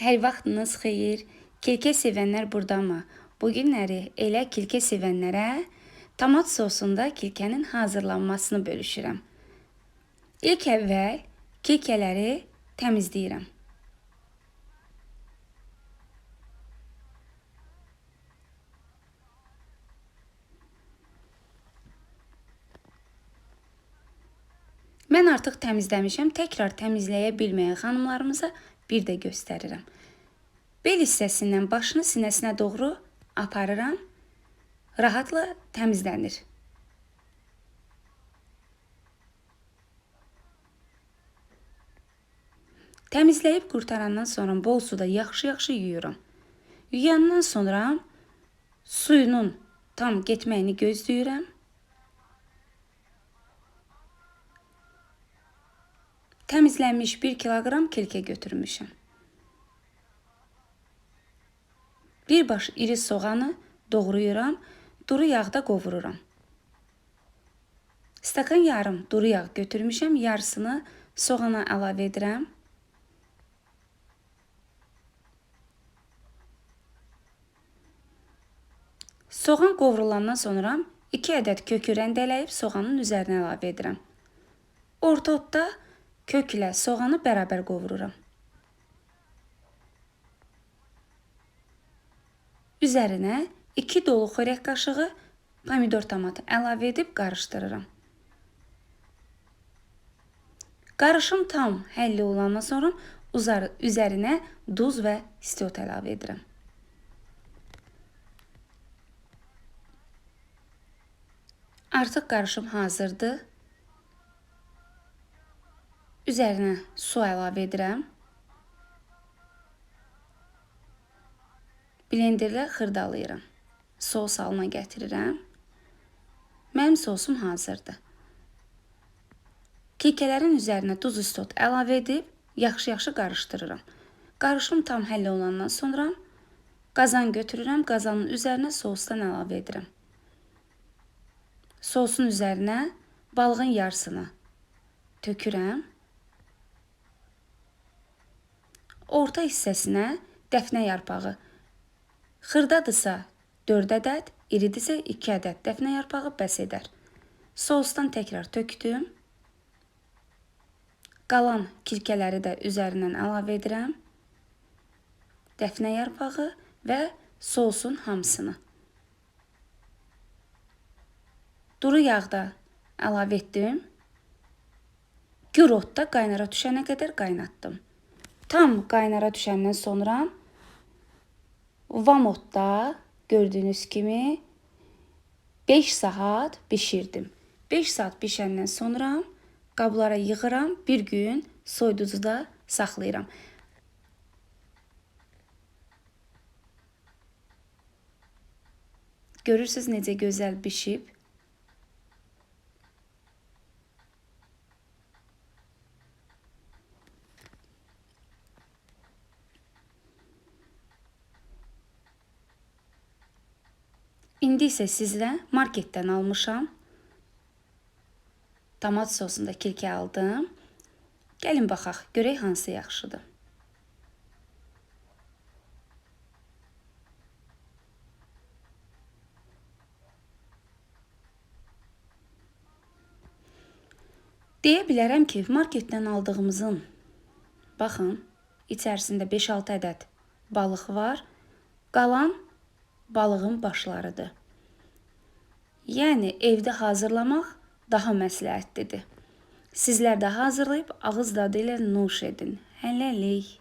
Hər vaxtınız xeyir. Kilkə sevənlər buradamı? Bu günləri elə kilkə sevənlərə tomat sosunda kilkənin hazırlanmasını bölüşürəm. İlk əvvəl kilkələri təmizləyirəm. Mən artıq təmizləmişəm. Təkrar təmizləyə bilməyən xanımlarımıza bir də göstərirəm. Bel hissəsindən başını sinəsinə doğru aparıram. Rahatla təmizlənir. Təmizləyib qurtarandan sonra bol suda yaxşı-yaxşı yuyuram. Yuyandan sonra suyunun tam getməyini gözləyirəm. Təmizlənmiş 1 kiloqram kilkə götürmüşəm. Bir baş iri soğanı doğrayıram, duru yağda qovururam. Stakan yarım duru yağ götürmüşəm, yarısını soğana əlavə edirəm. Soğan qovrulandan sonra 2 ədəd kökü rəndələyib soğanın üzərinə əlavə edirəm. Orta otda köklə soğanı bərabər qovururam. Üzərinə 2 dolu xörək qaşığı pomidor tomatı əlavə edib qarışdırıram. Qarışım tam həlli olandan sonra uzar, üzərinə duz və istiot əlavə edirəm. Artıq qarışım hazırdır. Üzərinə su əlavə edirəm. Blenderlə xırdalayıram. Sos halına gətirirəm. Mənim sosum hazırdır. Kekələrin üzərinə duz istot əlavə edib yaxşı-yaxşı qarışdırıram. Qarışım tam həll olandan sonra qazan götürürəm, qazanın üzərinə sosdan əlavə edirəm. Sosun üzərinə balığın yarısını tökürəm. Orta hissəsinə dəfnə yarpağı. Xırdadısa 4 ədəd, iridirsə 2 ədəd dəfnə yarpağı bəs edər. Sosdan təkrar tökdüm. Qalan kirkələri də üzərindən əlavə edirəm. Dəfnə yarpağı və sosun hamısını. Duru yağda əlavə etdim. Gür otda qaynara düşənə qədər qaynatdım. Tam qaynara düşəndən sonra Vam otda gördüyünüz kimi 5 saat bişirdim. 5 saat bişəndən sonra qablara yığıram, bir gün soyuducuda saxlayıram. Görürsüz necə gözəl bişib. İndi isə sizlə marketdən almışam. Tomat sosunda kirkə aldım. Gəlin baxaq, görək hansı yaxşıdır. Deyə bilərəm ki, marketdən aldığımızın baxın, içərisində 5-6 ədəd balıq var. Qalan balığın başlarıdır. Yəni evdə hazırlamaq daha məsləhətlidir. Sizlər də hazırlayıb ağız dadı ilə nuş edin. Hələlik.